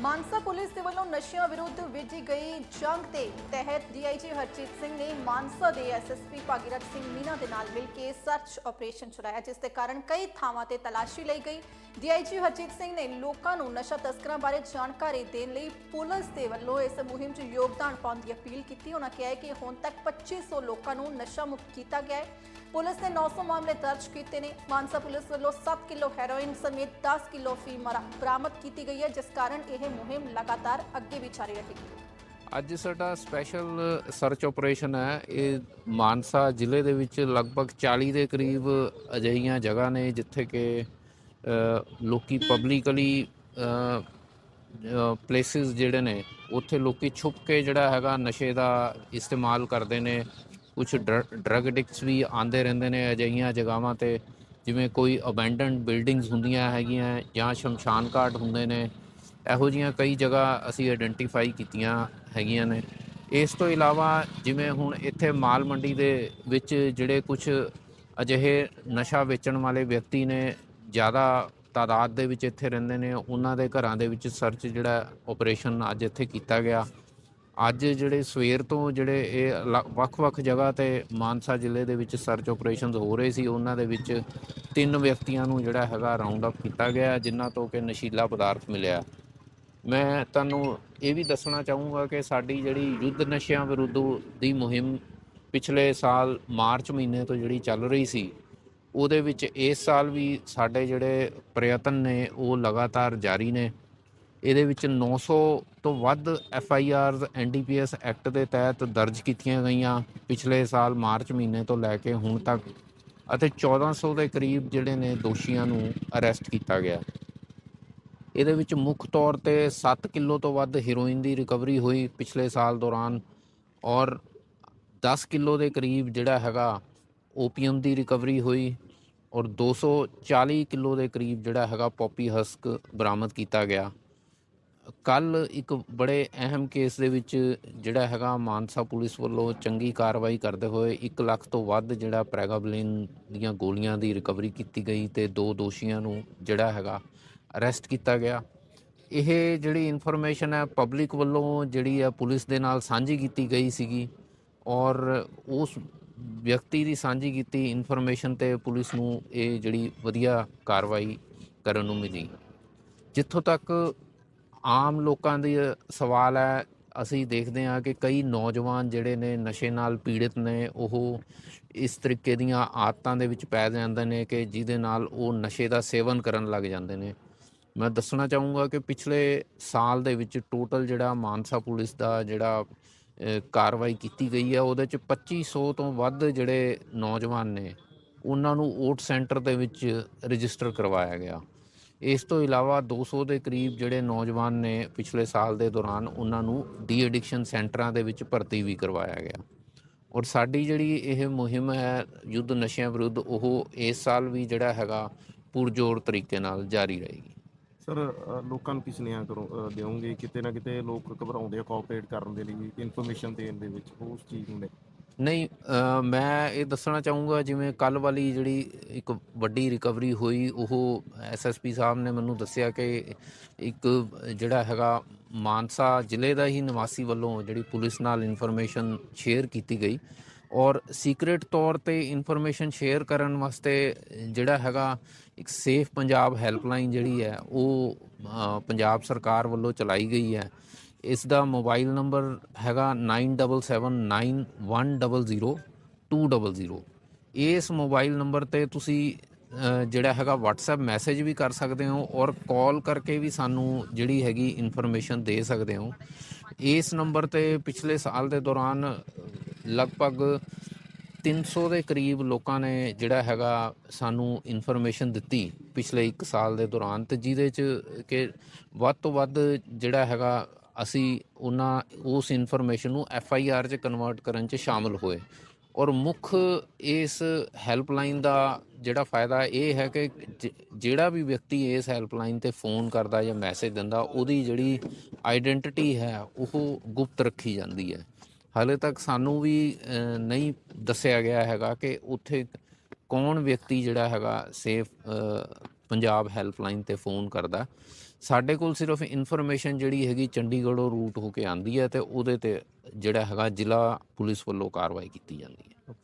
Mansa police ਦੇ ਵੱਲੋਂ ਨਸ਼ਿਆਂ ਵਿਰੁੱਧ ਵਿੱਢੀ ਗਈ ਜੰਗ ਦੇ ਤਹਿਤ ਡੀਆਈਜੀ ਹਰਜੀਤ ਸਿੰਘ ਨੇ ਮਾਨਸਾ ਦੇ ਐਸਐਸਪੀ ਭਾਗੀਰਥ ਸਿੰਘ ਮੀਨਾ ਦੇ ਨਾਲ ਮਿਲ ਕੇ ਸਰਚ ਆਪਰੇਸ਼ਨ ਚਲਾਇਆ, ਜਿਸ ਦੇ ਕਾਰਨ ਕਈ ਥਾਵਾਂ ਤੇ ਤਲਾਸ਼ੀ ਲਈ ਗਈ। ਡੀਆਈਜੀ ਹਰਜੀਤ ਸਿੰਘ ਨੇ ਲੋਕਾਂ ਨੂੰ ਨਸ਼ਾ ਤਸਕਰਾਂ ਬਾਰੇ ਜਾਣਕਾਰੀ ਦੇਣ ਲਈ ਪੁਲਿਸ ਦੇ ਵੱਲੋਂ ਇਸ ਮੁਹਿੰਮ 'ਚ ਯੋਗਦਾਨ ਪਾਉਣ ਦੀ ਅਪੀਲ ਕੀਤੀ। ਉਹਨਾਂ ਕਿਹਾ ਹੈ ਕਿ ਹੁਣ ਤੱਕ 2500 ਲੋਕਾਂ ਨੂੰ ਨਸ਼ਾ ਮੁਕਤ ਕੀਤਾ ਗਿਆ ਹੈ। ਪੁਲਿਸ ਨੇ 900 ਮਾਮਲੇ ਦਰਜ ਕੀਤੇ ਨੇ। ਮਾਨਸਾ ਪੁਲਿਸ ਵੱਲੋਂ 7 ਕਿਲੋ ਹੈਰੋਇਨ ਸਮੇਤ 10 ਕਿਲੋ ਫੀ ਮਰਾ- ਬਰਾਮਦ ਕੀਤੀ ਗਈ ਹੈ, ਜਿਸ ਕਾਰਨ ਇਹ ਮੁਹਿੰਮ ਲਗਾਤਾਰ ਅੱਗੇ ਵੀ ਜਾਰੀ ਰਹੇਗੀ। ਅੱਜ ਸਾਡਾ ਸਪੈਸ਼ਲ ਸਰਚ ਆਪਰੇਸ਼ਨ ਹੈ। ਇਹ ਮਾਨਸਾ ਜ਼ਿਲ੍ਹੇ ਦੇ ਵਿੱਚ ਲਗਭਗ 40 ਦੇ ਕਰੀਬ ਅਜਿਹੀਆਂ ਜਗ੍ਹਾ ਨੇ ਜਿੱਥੇ ਕਿ ਅ, ਲੋਕੀ ਪਬਲਿਕਲੀ ਪਲੇਸਿਸ ਜਿਹੜੇ ਨੇ ਉੱਥੇ ਲੋਕੀ ਛੁਪ ਕੇ ਜਿਹੜਾ ਹੈਗਾ ਨਸ਼ੇ ਦਾ ਇਸਤੇਮਾਲ ਕਰਦੇ ਨੇ। ਕੁਝ ਡਰਗ ਐਡਿਕਟਸ ਵੀ ਆਂਦੇ ਰਹਿੰਦੇ ਨੇ ਅਜਿਹੀਆਂ ਜਗ੍ਹਾਵਾਂ ਤੇ। ਜਿਵੇਂ ਕੋਈ ਅਬੈਂਡਨਡ ਬਿਲਡਿੰਗਸ ਹੁੰਦੀਆਂ ਹੈਗੀਆਂ ਜਾਂ ਸ਼ਮਸ਼ਾਨ ਘਾਟ ਹੁੰਦੇ ਨੇ। ਇਹੋ ਜੀਆਂ ਕਈ ਜਗ੍ਹਾ ਅਸੀਂ ਆਇਡੈਂਟੀਫਾਈ ਕੀਤੀਆਂ ਹੈਗੀਆਂ ਨੇ। ਇਸ ਤੋਂ ਇਲਾਵਾ ਜਿਵੇਂ ਹੁਣ ਇੱਥੇ ਮਾਲ ਮੰਡੀ ਦੇ ਵਿੱਚ ਜਿਹੜੇ ਕੁਝ ਅਜਿਹੇ ਨਸ਼ਾ ਵੇਚਣ ਵਾਲੇ ਵਿਅਕਤੀ ਨੇ, ਜ਼ਿਆਦਾ ਤਾਦਾਦ ਦੇ ਵਿੱਚ ਇੱਥੇ ਰਹਿੰਦੇ ਨੇ, ਉਹਨਾਂ ਦੇ ਘਰਾਂ ਦੇ ਵਿੱਚ ਸਰਚ ਜਿਹੜਾ ਆਪਰੇਸ਼ਨ ਅੱਜ ਇੱਥੇ ਕੀਤਾ ਗਿਆ। ਅੱਜ ਜਿਹੜੇ ਸਵੇਰ ਤੋਂ ਜਿਹੜੇ ਇਹ ਵੱਖ-ਵੱਖ ਜਗ੍ਹਾ ਤੇ ਮਾਨਸਾ ਜ਼ਿਲ੍ਹੇ ਦੇ ਵਿੱਚ ਸਰਚ ਆਪਰੇਸ਼ਨਸ ਹੋ ਰਹੇ ਸੀ, ਉਹਨਾਂ ਦੇ ਵਿੱਚ ਤਿੰਨ ਵਿਅਕਤੀਆਂ ਨੂੰ ਜਿਹੜਾ ਹੈਗਾ ਰਾਉਂਡ ਅਪ ਕੀਤਾ ਗਿਆ, ਜਿਨ੍ਹਾਂ ਤੋਂ ਕਿ ਨਸ਼ੀਲਾ ਪਦਾਰਥ ਮਿਲਿਆ। ਮੈਂ ਤੁਹਾਨੂੰ ਇਹ ਵੀ ਦੱਸਣਾ ਚਾਹੂੰਗਾ ਕਿ ਸਾਡੀ ਜਿਹੜੀ ਯੁੱਧ ਨਸ਼ਿਆਂ ਵਿਰੁੱਧ ਦੀ ਮੁਹਿੰਮ ਪਿਛਲੇ ਸਾਲ ਮਾਰਚ ਮਹੀਨੇ ਤੋਂ ਜਿਹੜੀ ਚੱਲ ਰਹੀ ਸੀ, ਉਹਦੇ ਵਿੱਚ ਇਸ ਸਾਲ ਵੀ ਸਾਡੇ ਜਿਹੜੇ ਪ੍ਰਯਤਨ ਨੇ, ਉਹ ਲਗਾਤਾਰ ਜਾਰੀ ਨੇ। ਇਹਦੇ ਵਿੱਚ 900 ਤੋਂ ਵੱਧ F I Rs N D P S act ਦੇ ਤਹਿਤ ਦਰਜ ਕੀਤੀਆਂ ਗਈਆਂ ਪਿਛਲੇ ਸਾਲ ਮਾਰਚ ਮਹੀਨੇ ਤੋਂ ਲੈ ਕੇ ਹੁਣ ਤੱਕ, ਅਤੇ 1400 ਦੇ ਕਰੀਬ ਜਿਹੜੇ ਨੇ ਦੋਸ਼ੀਆਂ ਨੂੰ ਅਰੈਸਟ ਕੀਤਾ ਗਿਆ। ਇਹਦੇ ਵਿੱਚ ਮੁੱਖ ਤੌਰ ਤੇ 7 ਕਿਲੋ ਤੋਂ ਵੱਧ ਹੀਰੋਇਨ ਦੀ ਰਿਕਵਰੀ ਹੋਈ ਪਿਛਲੇ ਸਾਲ ਦੌਰਾਨ ਔਰ 10 ਕਿਲੋ ਦੇ ਕਰੀਬ ਜਿਹੜਾ ਹੈਗਾ ਓਪੀਅਮ ਦੀ ਰਿਕਵਰੀ ਹੋਈ ਔਰ 240 ਕਿਲੋ ਦੇ ਕਰੀਬ ਜਿਹੜਾ ਹੈਗਾ ਪੋਪੀ ਹਸਕ ਬਰਾਮਦ ਕੀਤਾ ਗਿਆ। ਕੱਲ ਇੱਕ ਬੜੇ ਅਹਿਮ ਕੇਸ ਦੇ ਵਿੱਚ ਜਿਹੜਾ ਹੈਗਾ ਮਾਨਸਾ ਪੁਲਿਸ ਵੱਲੋਂ ਚੰਗੀ ਕਾਰਵਾਈ ਕਰਦੇ ਹੋਏ 1 ਲੱਖ ਤੋਂ ਵੱਧ ਜਿਹੜਾ ਪ੍ਰੈਗਾਬਲਿਨ ਦੀਆਂ ਗੋਲੀਆਂ ਦੀ ਰਿਕਵਰੀ ਕੀਤੀ ਗਈ ਤੇ ਦੋ ਦੋਸ਼ੀਆਂ ਨੂੰ ਜਿਹੜਾ ਹੈਗਾ ਅਰੈਸਟ ਕੀਤਾ ਗਿਆ। ਇਹ ਜਿਹੜੀ ਇਨਫੋਰਮੇਸ਼ਨ ਹੈ, ਪਬਲਿਕ ਵੱਲੋਂ ਜਿਹੜੀ ਹੈ, ਪੁਲਿਸ ਦੇ ਨਾਲ ਸਾਂਝੀ ਕੀਤੀ ਗਈ ਸੀਗੀ ਔਰ ਉਸ ਵਿਅਕਤੀ ਦੀ ਸਾਂਝੀ ਕੀਤੀ ਇਨਫੋਰਮੇਸ਼ਨ ਤੇ ਪੁਲਿਸ ਨੂੰ ਇਹ ਜਿਹੜੀ ਵਧੀਆ ਕਾਰਵਾਈ ਕਰਨ ਨੂੰ ਮਿਲੀ। ਜਿੱਥੋਂ ਤੱਕ ਆਮ ਲੋਕਾਂ ਦੀ ਸਵਾਲ ਹੈ, ਅਸੀਂ ਦੇਖਦੇ ਹਾਂ ਕਿ ਕਈ ਨੌਜਵਾਨ ਜਿਹੜੇ ਨੇ, ਨਸ਼ੇ ਨਾਲ ਪੀੜਿਤ ਨੇ, ਉਹ ਇਸ ਤਰੀਕੇ ਦੀਆਂ ਆਦਤਾਂ ਦੇ ਵਿੱਚ ਪੈ ਜਾਂਦੇ ਨੇ ਕਿ ਜਿਹਦੇ ਨਾਲ ਉਹ ਨਸ਼ੇ ਦਾ ਸੇਵਨ ਕਰਨ ਲੱਗ ਜਾਂਦੇ ਨੇ। ਮੈਂ ਦੱਸਣਾ ਚਾਹੂੰਗਾ ਕਿ ਪਿਛਲੇ ਸਾਲ ਦੇ ਵਿੱਚ ਟੋਟਲ ਜਿਹੜਾ ਮਾਨਸਾ ਪੁਲਿਸ ਦਾ ਜਿਹੜਾ ਕਾਰਵਾਈ ਕੀਤੀ ਗਈ ਹੈ ਉਹਦੇ ਚ 2500 ਤੋਂ ਵੱਧ ਜਿਹੜੇ ਨੌਜਵਾਨ ਨੇ, ਉਹਨਾਂ ਨੂੰ ਓਟ ਸੈਂਟਰ ਦੇ ਵਿੱਚ ਰਜਿਸਟਰ ਕਰਵਾਇਆ ਗਿਆ। ਇਸ ਤੋਂ ਇਲਾਵਾ 200 ਦੇ ਕਰੀਬ ਜਿਹੜੇ ਨੌਜਵਾਨ ਨੇ ਪਿਛਲੇ ਸਾਲ ਦੇ ਦੌਰਾਨ, ਉਹਨਾਂ ਨੂੰ ਡੀ ਐਡਿਕਸ਼ਨ ਸੈਂਟਰਾਂ ਦੇ ਵਿੱਚ ਭਰਤੀ ਵੀ ਕਰਵਾਇਆ ਗਿਆ। ਔਰ ਸਾਡੀ ਜਿਹੜੀ ਇਹ ਮੁਹਿੰਮ ਹੈ ਯੁੱਧ ਨਸ਼ਿਆਂ ਵਿਰੁੱਧ, ਉਹ ਇਸ ਸਾਲ ਵੀ ਜਿਹੜਾ ਹੈਗਾ ਪੁਰਜੋਰ ਤਰੀਕੇ ਨਾਲ ਜਾਰੀ ਰਹੇਗੀ। ਸਰ ਲੋਕਾਂ ਨੂੰ ਕੀ ਸੁਨੇਹਾ ਕਰੋ ਦਿਓਗੇ? ਕਿਤੇ ਨਾ ਕਿਤੇ ਲੋਕ ਘਬਰਾਉਂਦੇ ਆ ਕੋਆਪਰੇਟ ਕਰਨ ਦੇ ਲਈ ਇਨਫੋਰਮੇਸ਼ਨ ਦੇਣ ਦੇ ਵਿੱਚ, ਉਸ ਚੀਜ਼ ਨੂੰ ਲੈ ਨਹੀਂ ਮੈਂ ਇਹ ਦੱਸਣਾ ਚਾਹੂੰਗਾ, ਜਿਵੇਂ ਕੱਲ ਵਾਲੀ ਜਿਹੜੀ ਇੱਕ ਵੱਡੀ ਰਿਕਵਰੀ ਹੋਈ, ਉਹ ਐਸਐਸਪੀ ਸਾਹਿਬ ਨੇ ਮੈਨੂੰ ਦੱਸਿਆ ਕਿ ਇੱਕ ਜਿਹੜਾ ਹੈਗਾ ਮਾਨਸਾ ਜ਼ਿਲ੍ਹੇ ਦਾ ਹੀ ਨਿਵਾਸੀ ਵੱਲੋਂ ਜਿਹੜੀ ਪੁਲਿਸ ਨਾਲ ਇਨਫੋਰਮੇਸ਼ਨ ਸ਼ੇਅਰ ਕੀਤੀ ਗਈ। ਔਰ ਸੀਕ੍ਰੀਟ ਤੌਰ ਤੇ ਇਨਫੋਰਮੇਸ਼ਨ ਸ਼ੇਅਰ ਕਰਨ ਵਾਸਤੇ ਜਿਹੜਾ ਹੈਗਾ ਇੱਕ ਸੇਫ ਪੰਜਾਬ ਹੈਲਪਲਾਈਨ ਜਿਹੜੀ ਹੈ, ਉਹ ਪੰਜਾਬ ਸਰਕਾਰ ਵੱਲੋਂ ਚਲਾਈ ਗਈ ਹੈ। ਇਸ ਦਾ ਮੋਬਾਈਲ ਨੰਬਰ ਹੈਗਾ 9779100200 ਇਸ ਮੋਬਾਈਲ ਨੰਬਰ ਤੇ ਤੁਸੀਂ ਜਿਹੜਾ ਹੈਗਾ WhatsApp ਮੈਸੇਜ ਵੀ ਕਰ ਸਕਦੇ ਹੋ ਔਰ ਕਾਲ ਕਰਕੇ ਵੀ ਸਾਨੂੰ ਜਿਹੜੀ ਹੈਗੀ ਇਨਫੋਰਮੇਸ਼ਨ ਦੇ ਸਕਦੇ ਹੋ। ਇਸ ਨੰਬਰ ਤੇ ਪਿਛਲੇ ਸਾਲ ਦੇ ਦੌਰਾਨ ਲਗਭਗ 300 ਦੇ ਕਰੀਬ ਲੋਕਾਂ ਨੇ ਜਿਹੜਾ ਹੈਗਾ ਸਾਨੂੰ ਇਨਫੋਰਮੇਸ਼ਨ ਦਿੱਤੀ ਪਿਛਲੇ 1 ਸਾਲ ਦੇ ਦੌਰਾਨ ਤੇ ਜਿਹਦੇ ਚ ਕਿ ਵੱਧ ਤੋਂ ਵੱਧ ਜਿਹੜਾ ਹੈਗਾ ਅਸੀਂ ਉਹਨਾਂ, ਉਸ ਇਨਫੋਰਮੇਸ਼ਨ ਨੂੰ ਐਫ ਆਈ ਆਰ 'ਚ ਕਨਵਰਟ ਕਰਨ 'ਚ ਸ਼ਾਮਲ ਹੋਏ। ਔਰ ਮੁੱਖ ਇਸ ਹੈਲਪਲਾਈਨ ਦਾ ਜਿਹੜਾ ਫਾਇਦਾ ਇਹ ਹੈ ਕਿ ਜਿਹੜਾ ਵੀ ਵਿਅਕਤੀ ਇਸ ਹੈਲਪਲਾਈਨ ਤੇ ਫੋਨ ਕਰਦਾ ਜਾਂ ਮੈਸੇਜ ਦਿੰਦਾ, ਉਹਦੀ ਜਿਹੜੀ ਆਈਡੈਂਟੀਟੀ ਹੈ, ਉਹ ਗੁਪਤ ਰੱਖੀ ਜਾਂਦੀ ਹੈ। ਹਾਲੇ ਤੱਕ ਸਾਨੂੰ ਵੀ ਨਹੀਂ ਦੱਸਿਆ ਗਿਆ ਹੈਗਾ ਕਿ ਉੱਥੇ ਕੌਣ ਵਿਅਕਤੀ ਜਿਹੜਾ ਹੈਗਾ ਸੇਫ ਪੰਜਾਬ ਹੈਲਪਲਾਈਨ ਤੇ ਫੋਨ ਕਰਦਾ। ਸਾਡੇ ਕੋਲ ਸਿਰਫ ਇਨਫੋਰਮੇਸ਼ਨ ਜਿਹੜੀ ਹੈਗੀ ਚੰਡੀਗੜ੍ਹੋਂ ਰੂਟ ਹੋ ਕੇ ਆਂਦੀ ਹੈ ਤੇ ਉਹਦੇ ਤੇ ਜਿਹੜਾ ਹੈਗਾ ਜ਼ਿਲ੍ਹਾ ਪੁਲਿਸ ਵੱਲੋਂ ਕਾਰਵਾਈ ਕੀਤੀ ਜਾਂਦੀ ਹੈ।